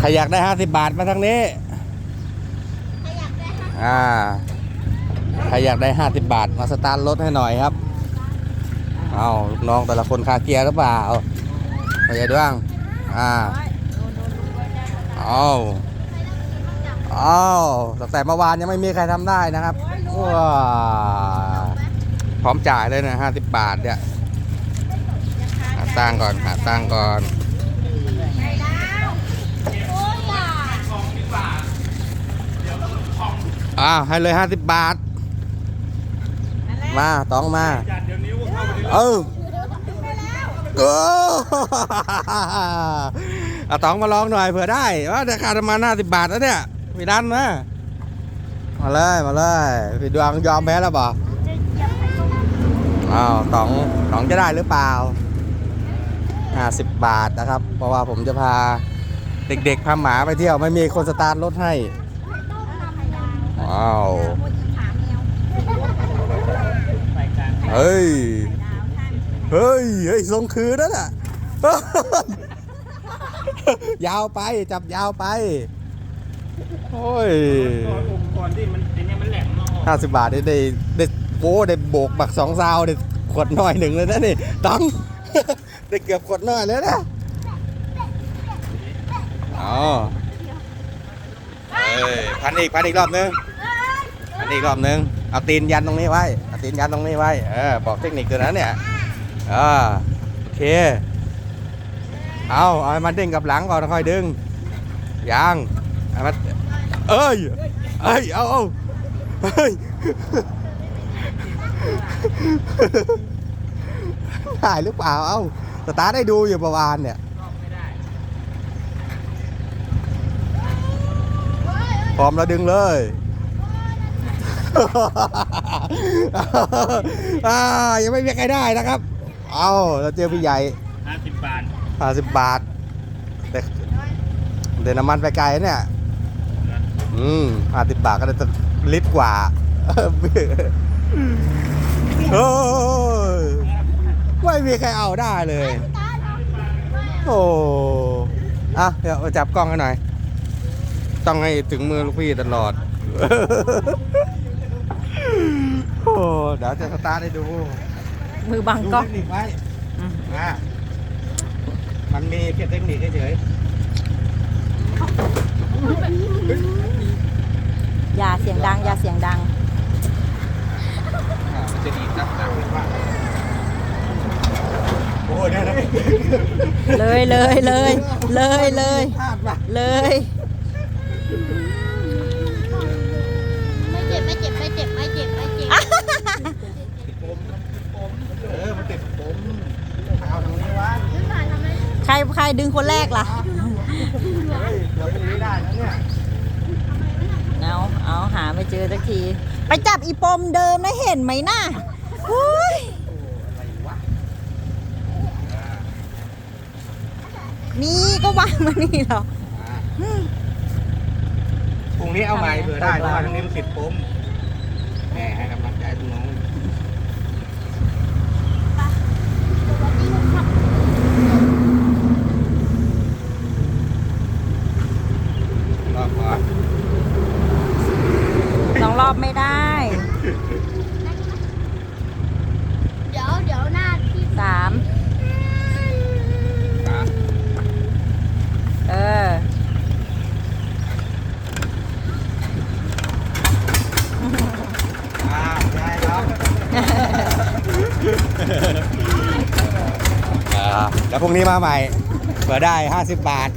ใครอยากได้ห้าสิบบาทมาทางนี้ใครอยากได้ห้าอ่า ใครอยากได้ห้าสิบบาทมาสตาร์ทรถให้หน่อยครับ เอาลูกน้องแต่ละคนคาเกียร์หรือเปล่าไปยัยด้วง อ่าเอาเอาตั้งแต่เมื่อวานยังไม่มีใครทำได้นะครับว้าพร้อมจ่ายเลยนะห้าสิบบาทเนี่ย หาตังค์ก่อน หาตังค์ก่อน ไข่ดาวโอ้ยอะ อ้าวให้เลยห้าสิบบาท มาต้องมาเออเออเอาตองมาลองหน่อยเผื่อได้ว่าราคาประมาณห้าสิบบาทแล้วเนี่ยพี่ดันนะมาเลยมาเลยพี่ดวงยอมแพ้แล้วบ่จะเหยียบไข่ต้มอ้าวตองตองจะได้หรือเปล่าห้าสิบบาทนะครับ เพราะว่าผมจะพาเด็กๆพาหมาไปเที่ยวไม่มีคนสตาร์ทรถให้ ไข่ต้มทำไข่ดา ว้าว เฮ้ย เฮ้ย เฮ้ยทรงคืนนั่นน่ะ ยาวไปจับยาวไป โอ้ยก่อนที่มันไอเนี่ยมันแหลมมากห้าสิบบาทได้ได้ได้โอ้ได้โบกบักสองซาวได้ขวดน้อยหนึ่งเลยนะนี่ตังได้เกือบขวดน้อยเลยนะอ๋อเอ้ยพันอีกพันอีกรอบนึง พันอีกรอบนึง เอาตีนยันตรงนี้ไว้ เอาตีนยันตรงนี้ไว้ เออ บอกเทคนิคตัวนั้นเนี่ยอ่าโอเค เอาเอาให้มันเด้งกับหลังก่อนค่อยดึงยังให้มันเอ้ย เอ้ย เอาเอาเฮ้ยถ่ายหรือเปล่า เอ้า สตาร์ได้ดูอยู่ประวานเนี่ย พร้อมแล้วดึงเลย อ่ายังไม่มีใครได้นะครับ เอาเราเจอพี่ใหญ่ห้าสิบบาทห้าสิบบาท แต่เดินน้ำมันไปไกลเนี่ย อืมห้าสิบบาทก็ได้ตั้งลิตรกว่าโอ้ยไม่มีใครเอาได้เลย โอ้อะเดี๋ยวมาจับกล้องกันหน่อย ต้องให้ถึงมือลูกพี่ตลอด โอ้เดี๋ยวจะสตาร์ทให้ดูมือบังกล้องดูเทคนิคไว้อืม อะมันมีแค่เทคนิคเฉยอย่าเสียงดัง อย่าเสียงดัง ๆอะมันจะดีดนับหนักเลยว่าโอ้ยเนี่ยนะเลยเลยเลยเลยเลย พลาดว่ะเลย รใครดึงคนแรกล่ะ เฮ้ยเดี๋ยวตรงนี้ได้นะเนี่ยเอาเอาหาไม่เจอสักที ไปจับอีปมเดิมนะเห็นไหมน่ะหุ้ยนี่ก็วางมานี่เหรอพรุ่งนี้เอาใหม่เผื่อได้เพราะว่าทางนี้มันติดผมแหมให้กำลังใจทุกน้องรอบก่อน สองรอบไม่ได้ เดี๋ยวเดี๋ยวหน้าที่ สาม อะ เออ อ่าได้ครับอ่า แล้วพรุ่งนี้มาใหม่เผื่อได้ 50 บาท